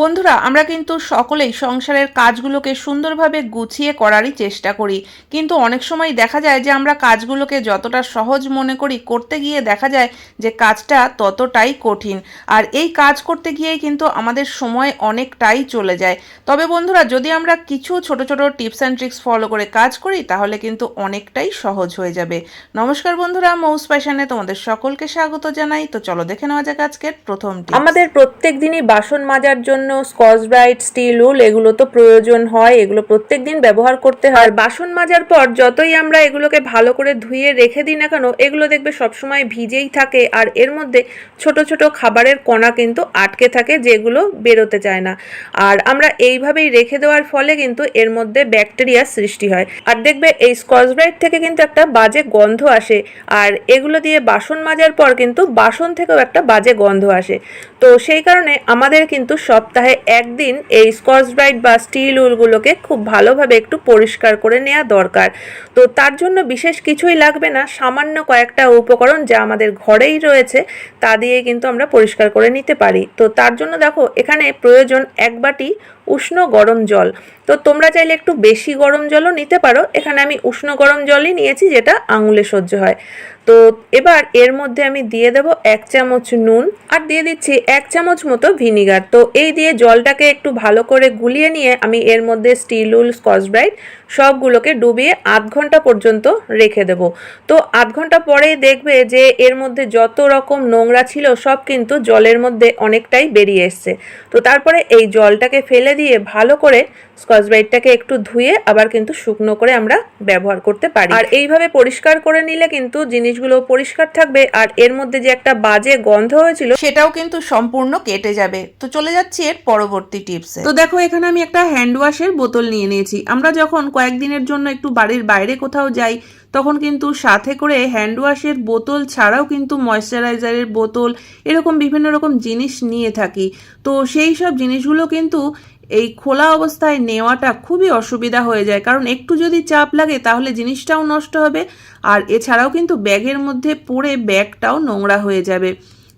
বন্ধুরা, আমরা কিন্তু সকলেই সংসারের কাজগুলোকে সুন্দরভাবে গুছিয়ে করারই চেষ্টা করি। কিন্তু অনেক সময় দেখা যায় যে আমরা কাজগুলোকে যতটা সহজ মনে করি, করতে গিয়ে দেখা যায় যে কাজটা ততটাই কঠিন। আর এই কাজ করতে গিয়েই কিন্তু আমাদের সময় অনেকটাই চলে যায়। তবে বন্ধুরা, যদি আমরা কিছু ছোট ছোট টিপস অ্যান্ড ট্রিক্স ফলো করে কাজ করি, তাহলে কিন্তু অনেকটাই সহজ হয়ে যাবে। নমস্কার বন্ধুরা, মৌস প্যাশনে তোমাদের সকলকে স্বাগত জানাই। তো চলো দেখে নেওয়া যাক আজকের প্রথম আমাদের প্রত্যেক দিনই বাসন মাজার জন্য স্কচ ব্রাইট, স্টিল, উল এগুলো তো প্রয়োজন হয়, এগুলো প্রত্যেক দিন ব্যবহার করতে হয়। আর বাসন মাজার পর যতই আমরা এগুলোকে ভালো করে ধুয়ে রেখে দিই না কেন, এগুলো দেখবে সবসময় ভিজেই থাকে আর এর মধ্যে ছোট ছোট খাবারের কণা কিন্তু আটকে থাকে যেগুলো বেরোতে চায় না। আর আমরা এইভাবেই রেখে দেওয়ার ফলে কিন্তু এর মধ্যে ব্যাকটেরিয়ার সৃষ্টি হয়। আর দেখবে এই স্কচ ব্রাইট থেকে কিন্তু একটা বাজে গন্ধ আসে আর এগুলো দিয়ে বাসন মাজার পর কিন্তু বাসন থেকেও একটা বাজে গন্ধ আসে। তো সেই কারণে আমাদের কিন্তু সপ্তাহে একদিন এই স্কচ ব্রাইট বা স্টিল উলগুলোকে খুব ভালোভাবে একটু পরিষ্কার করে নেওয়া দরকার। তো তার জন্য বিশেষ কিছুই লাগবে না, সামান্য কয়েকটা উপকরণ যা আমাদের ঘরেই রয়েছে, তা দিয়ে কিন্তু আমরা পরিষ্কার করে নিতে পারি। তো তার জন্য দেখো, এখানে প্রয়োজন এক বাটি উষ্ণ গরম জল। তো তোমরা চাইলে একটু বেশি গরম জলও নিতে পারো। এখানে আমি উষ্ণ গরম জলই নিয়েছি, যেটা আঙুলে সহ্য হয়। তো এবার এর মধ্যে আমি দিয়ে দেব এক চামচ নুন আর দিয়ে দিচ্ছি এক চামচ মতো ভিনিগার। তো এই দিয়ে জলটাকে একটু ভালো করে গুলিয়ে নিয়ে আমি এর মধ্যে স্টিল উল, স্কচ ব্রাইট সবগুলোকে ডুবিয়ে আধ ঘণ্টা পর্যন্ত রেখে দেব। তো আধ ঘণ্টা পরেই দেখবে যে এর মধ্যে যত রকম নোংরা ছিল সব কিন্তু জলের মধ্যে অনেকটাই বেরিয়ে এসছে। তো তারপরে এই জলটাকে ফেলে দিয়ে ভালো করে স্কচ ব্রাইটটাকে একটু ধুয়ে আবার কিন্তু শুকনো করে আমরা ব্যবহার করতে পারি। আর এইভাবে পরিষ্কার করে নিলে কিন্তু জিনিসগুলো পরিষ্কার থাকবে আর এর মধ্যে যে একটা বাজে গন্ধ হয়েছিল সেটাও কিন্তু সম্পূর্ণ কেটে যাবে। তো চলে যাচ্ছি এর পরবর্তী টিপস। তো দেখো, এখানে আমি একটা হ্যান্ড ওয়াশের বোতল নিয়ে নিয়েছি। আমরা যখন কয়েকদিনের জন্য একটু বাড়ির বাইরে কোথাও যাই তখন কিন্তু সাথে করে হ্যান্ড ওয়াশের বোতল ছাড়াও কিন্তু ময়শ্চারাইজারের বোতল, এরকম বিভিন্ন রকম জিনিস নিয়ে থাকি। তো সেই সব জিনিসগুলো কিন্তু এই খোলা অবস্থায় নেওয়াটা খুবই অসুবিধা হয়ে যায়। কারণ একটু যদি চাপ লাগে তাহলে জিনিসটাও নষ্ট হবে, আর এছাড়াও কিন্তু ব্যাগের মধ্যে পড়ে ব্যাগটাও নোংরা হয়ে যাবে।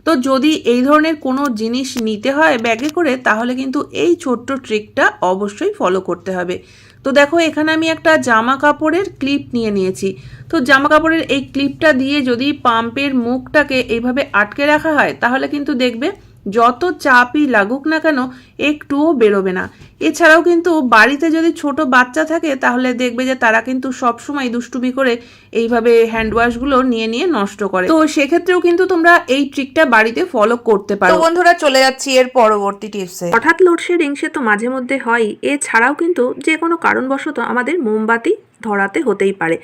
তো যদি এই ধরনের কোনো জিনিস নিতে হয় ব্যাগে করে, তাহলে কিন্তু এই ছোট্ট ট্রিকটা অবশ্যই ফলো করতে হবে। তো দেখো, এখানে আমি একটা জামা কাপড়ের ক্লিপ নিয়ে নিয়েছি। তো জামা কাপড়ের এই ক্লিপটা দিয়ে যদি পাম্পের মুখটাকে এইভাবে আটকে রাখা হয়, তাহলে কিন্তু দেখবে যত চাপই লাগুক না কেন একটুও বেরোবে না। এছাড়াও কিন্তু বাড়িতে যদি ছোট বাচ্চা থাকে তাহলে দেখবে যে তারা কিন্তু সব সময় দুষ্টুমি করে এইভাবে হ্যান্ড ওয়াশগুলো নিয়ে নিয়ে নষ্ট করে। তো সেক্ষেত্রেও কিন্তু তোমরা এই ট্রিকটা বাড়িতে ফলো করতে পারো। বন্ধুরা চলে যাচ্ছি এর পরবর্তী টিপসে হঠাৎ লোডশেডিং সে তো মাঝে মধ্যে হয়। এছাড়াও কিন্তু যে কোনো কারণবশত আমাদের মোমবাতি ধরাতে হতেই পারে।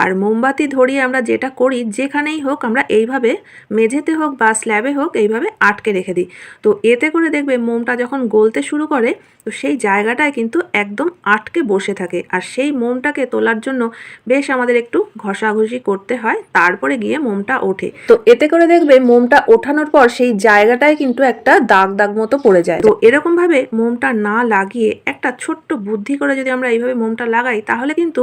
আর মোমবাতি ধরিয়ে আমরা যেটা করি, যেখানেই হোক আমরা এইভাবে মেঝেতে হোক বা স্ল্যাবে হোক এইভাবে আটকে রেখে দিই। তো এতে করে দেখবে মোমটা যখন গলতে শুরু করে, তো সেই জায়গাটায় কিন্তু একদম আটকে বসে থাকে। আর সেই মোমটাকে তোলার জন্য বেশ আমাদের একটু ঘষাঘষি করতে হয়, তারপরে গিয়ে মোমটা ওঠে। তো এতে করে দেখবে মোমটা ওঠানোর পর সেই জায়গাটায় কিন্তু একটা দাগ দাগ মতো পড়ে যায়। তো এরকম ভাবে মোমটা না লাগিয়ে একটা ছোট্ট বুদ্ধি করে যদি আমরা এইভাবে মোমটা লাগাই, তাহলে কিন্তু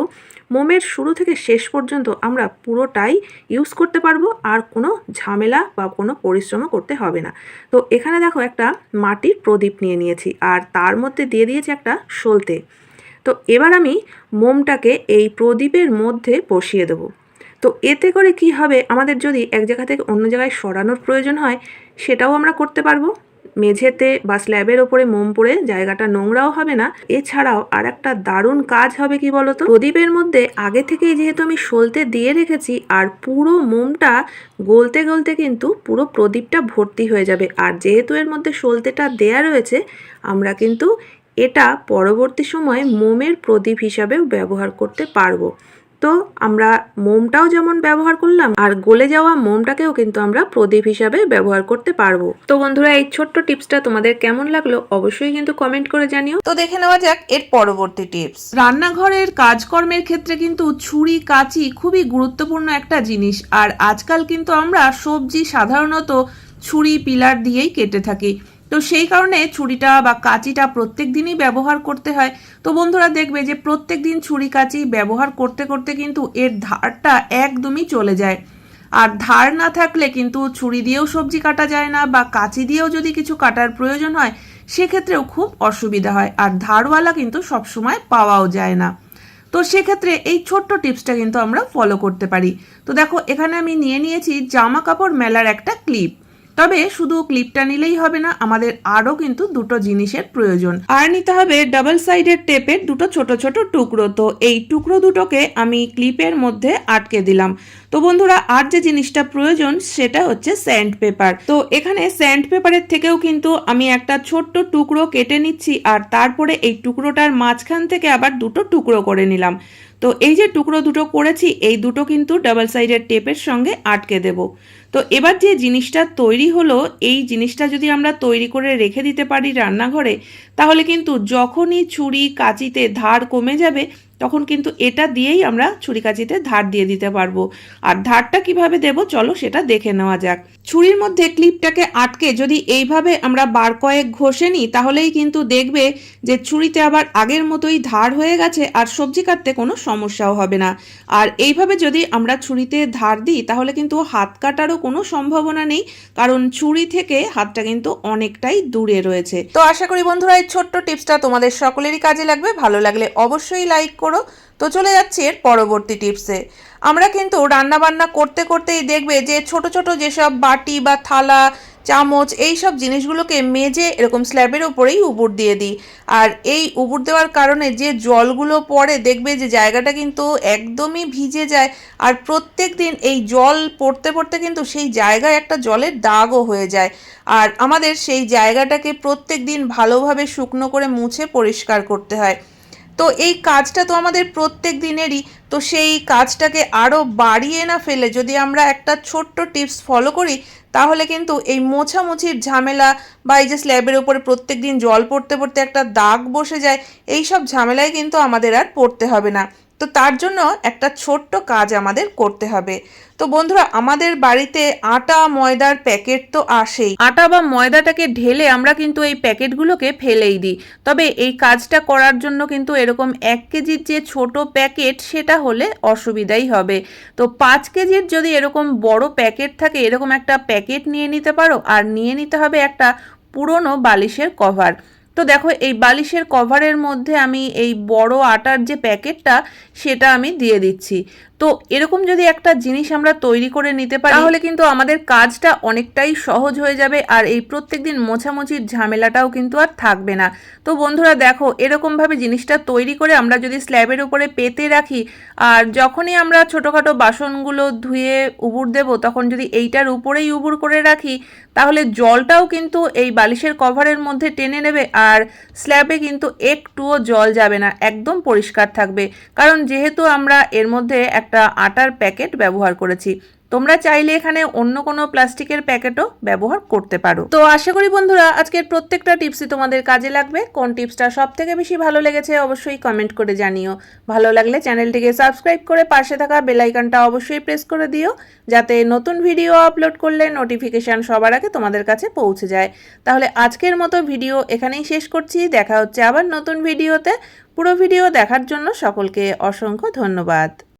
মোমের শুরু থেকে শেষ পর্যন্ত আমরা পুরোটাই ইউজ করতে পারব, আর কোনো ঝামেলা বা কোনো পরিশ্রমও করতে হবে না। তো এখানে দেখো একটা মাটির প্রদীপ নিয়ে নিয়েছি, আর তার মধ্যে দিয়ে দিয়েছি একটা সলতে। তো এবার আমি মোমটাকে এই প্রদীপের মধ্যে বসিয়ে দেবো। তো এতে করে কি হবে, আমাদের যদি এক জায়গা থেকে অন্য জায়গায় সরানোর প্রয়োজন হয়, সেটাও আমরা করতে পারব। মেঝেতে বা স্ল্যাবের ওপরে মোম পড়ে জায়গাটা নোংরাও হবে না। এছাড়াও আর একটা দারুণ কাজ হবে কি বলতো? প্রদীপের মধ্যে আগে থেকেই যেহেতু আমি সলতে দিয়ে রেখেছি আর পুরো মোমটা গলতে গলতে কিন্তু পুরো প্রদীপটা ভর্তি হয়ে যাবে। আর যেহেতু এর মধ্যে সলতেটা দেয়া রয়েছে, আমরা কিন্তু এটা পরবর্তী সময়ে মোমের প্রদীপ হিসাবেও ব্যবহার করতে পারব। তো আমরা মোমটাও যেমন ব্যবহার করলাম আর গলে যাওয়া মোমটাকেও কিন্তু আমরা প্রদীপ হিসাবে ব্যবহার করতে পারব। তো বন্ধুরা এই ছোট্ট টিপসটা তোমাদের কেমন লাগল অবশ্যই কিন্তু কমেন্ট করে জানিও। তো দেখে নেওয়া যাক এর পরবর্তী টিপস। রান্নাঘরের কাজকর্মের ক্ষেত্রে কিন্তু ছুরি কাঁচি খুবই গুরুত্বপূর্ণ একটা জিনিস আর আজকাল কিন্তু আমরা সবজি সাধারণত ছুরি পিলার দিয়েই কেটে থাকি। তো সেই কারণে ছুরিটা বা কাঁচিটা প্রত্যেক দিনই ব্যবহার করতে হয়। তো বন্ধুরা দেখবে যে প্রত্যেক দিন ছুরি কাঁচি ব্যবহার করতে করতে কিন্তু এর ধারটা একদমই চলে যায়। আর ধার না থাকলে কিন্তু ছুরি দিয়েও সবজি কাটা যায় না বা কাঁচি দিয়েও যদি কিছু কাটার প্রয়োজন হয়, সেক্ষেত্রেও খুব অসুবিধা হয়। আর ধারওয়ালা কিন্তু সবসময় পাওয়াও যায় না। তো সেক্ষেত্রে এই ছোট্ট টিপসটা কিন্তু আমরা ফলো করতে পারি। তো দেখো, এখানে আমি নিয়ে নিয়েছি জামা কাপড় মেলার একটা ক্লিপ। তবে শুধু ক্লিপটা নিলেই হবে না, আমাদের আরও কিন্তু দুটো জিনিসের প্রয়োজন। আর নিতে হবে ডাবল সাইডের টেপের দুটো ছোট ছোট টুকরো। তো এই টুকরো দুটোকে আমি ক্লিপের মধ্যে আটকে দিলাম। তো বন্ধুরা, আর যে জিনিসটা প্রয়োজন সেটা হচ্ছে স্যান্ড পেপার তো এখানে স্যান্ড পেপারের থেকেও কিন্তু আমি একটা ছোট্ট টুকরো কেটে নিচ্ছি, আর তারপরে এই টুকরোটার মাঝখান থেকে আবার দুটো টুকরো করে নিলাম। তো এই যে টুকরো দুটো করেছি, এই দুটো কিন্তু ডাবল সাইডের টেপের সঙ্গে আটকে দেব। তো এবার যে জিনিসটা তৈরি হলো, এই জিনিসটা যদি আমরা তৈরি করে রেখে দিতে পারি রান্নাঘরে, তাহলে কিন্তু যখনই ছুরি, কাঁচিতে ধার কমে যাবে তখন কিন্তু এটা দিয়েই আমরা ছুরি কাঁচিতে ধার দিয়ে দিতে পারব। আর ধারটা কীভাবে দেব চলো সেটা দেখে নেওয়া যাক। ছুরির মধ্যে ক্লিপটাকে আটকে যদি এইভাবে আমরা বার কয়েক ঘষে নিই, তাহলেই কিন্তু দেখবে যে ছুরিতে আবার আগের মতোই ধার হয়ে গেছে আর সবজি কাটতে কোনো সমস্যাও হবে না। আর এইভাবে যদি আমরা ছুরিতে ধার দিই, তাহলে কিন্তু হাত কাটারও কোনো সম্ভাবনা নেই, কারণ ছুরি থেকে হাতটা কিন্তু অনেকটাই দূরে রয়েছে। তো আশা করি বন্ধুরা, এই ছোট্ট টিপসটা তোমাদের সকলেরই কাজে লাগবে। ভালো লাগলে অবশ্যই লাইক করো। তো চলে যাচ্ছি এর পরবর্তী টিপসে আমরা কিন্তু রান্নাবান্না করতে করতেই দেখবে যে ছোট ছোট যেসব বাটি বা থালা, চামচ এই সব জিনিসগুলোকে মেজে এরকম স্ল্যাবের উপরেই উবুর দিয়ে দিই। আর এই উবুর দেওয়ার কারণে যে জলগুলো পড়ে দেখবে যে জায়গাটা কিন্তু একদমই ভিজে যায়। আর প্রত্যেক দিন এই জল পড়তে পড়তে কিন্তু সেই জায়গায় একটা জলের দাগও হয়ে যায়। আর আমাদের সেই জায়গাটাকে প্রত্যেক দিন ভালোভাবে শুকনো করে মুছে পরিষ্কার করতে হয়। তো এই কাজটা তো আমাদের প্রত্যেক দিনেরই, তো সেই কাজটাকে আরও বাড়িয়ে না ফেলে যদি আমরা একটা ছোট্ট টিপস ফলো করি, তাহলে কিন্তু এই মোছামুছির ঝামেলা বা এই যে স্ল্যাবের ওপরে প্রত্যেক দিন জল পড়তে পড়তে একটা দাগ বসে যায় এই সব ঝামেলায় কিন্তু আমাদের আর পড়তে হবে না। তো তার জন্য একটা ছোট্ট কাজ আমাদের করতে হবে। তো বন্ধুরা, আমাদের বাড়িতে আটা, ময়দার প্যাকেট তো আসেই। আটা বা ময়দাটাকে ঢেলে আমরা কিন্তু এই প্যাকেটগুলোকে ফেলেই দিই। তবে এই কাজটা করার জন্য কিন্তু এরকম এক কেজির যে ছোট প্যাকেট, সেটা হলে অসুবিধাই হবে। তো পাঁচ কেজির যদি এরকম বড় প্যাকেট থাকে, এরকম একটা প্যাকেট নিয়ে নিতে পারো। আর নিয়ে নিতে হবে একটা পুরনো বালিশের কভার। তো দেখো, এই বালিশের কভারের মধ্যে আমি এই বড় আটার যে প্যাকেটটা সেটা আমি দিয়ে দিচ্ছি। তো এরকম যদি একটা জিনিস আমরা তৈরি করে নিতে পারি, তাহলে কিন্তু আমাদের কাজটা অনেকটাই সহজ হয়ে যাবে আর এই প্রত্যেকদিন মোছামুছির ঝামেলাটাও কিন্তু আর থাকবে না। তো বন্ধুরা দেখো, এরকমভাবে জিনিসটা তৈরি করে আমরা যদি স্ল্যাবের উপরে পেতে রাখি, আর যখনই আমরা ছোটোখাটো বাসনগুলো ধুয়ে উবুর দেব, তখন যদি এইটার উপরেই উবুর করে রাখি, তাহলে জলটাও কিন্তু এই বালিশের কভারের মধ্যে টেনে নেবে আর স্ল্যাবে কিন্তু একটুও জল যাবে না, একদম পরিষ্কার থাকবে। কারণ যেহেতু আমরা এর মধ্যে একটা আটার প্যাকেট ব্যবহার করেছি। তোমরা চাইলে এখানে অন্য কোনো প্লাস্টিকের প্যাকেটও ব্যবহার করতে পারো। তো আশা করি বন্ধুরা, আজকের প্রত্যেকটা টিপসই তোমাদের কাজে লাগবে। কোন টিপসটা সব থেকে বেশি ভালো লেগেছে অবশ্যই কমেন্ট করে জানিও। ভালো লাগলে চ্যানেলটিকে সাবস্ক্রাইব করে পাশে থাকা বেল আইকনটা অবশ্যই প্রেস করে দিও, যাতে নতুন ভিডিও আপলোড করলে নোটিফিকেশান সবার আগে তোমাদের কাছে পৌঁছে যায়। তাহলে আজকের মতো ভিডিও এখানেই শেষ করছি। দেখা হচ্ছে আবার নতুন ভিডিওতে। পুরো ভিডিও দেখার জন্য সকলকে অসংখ্য ধন্যবাদ।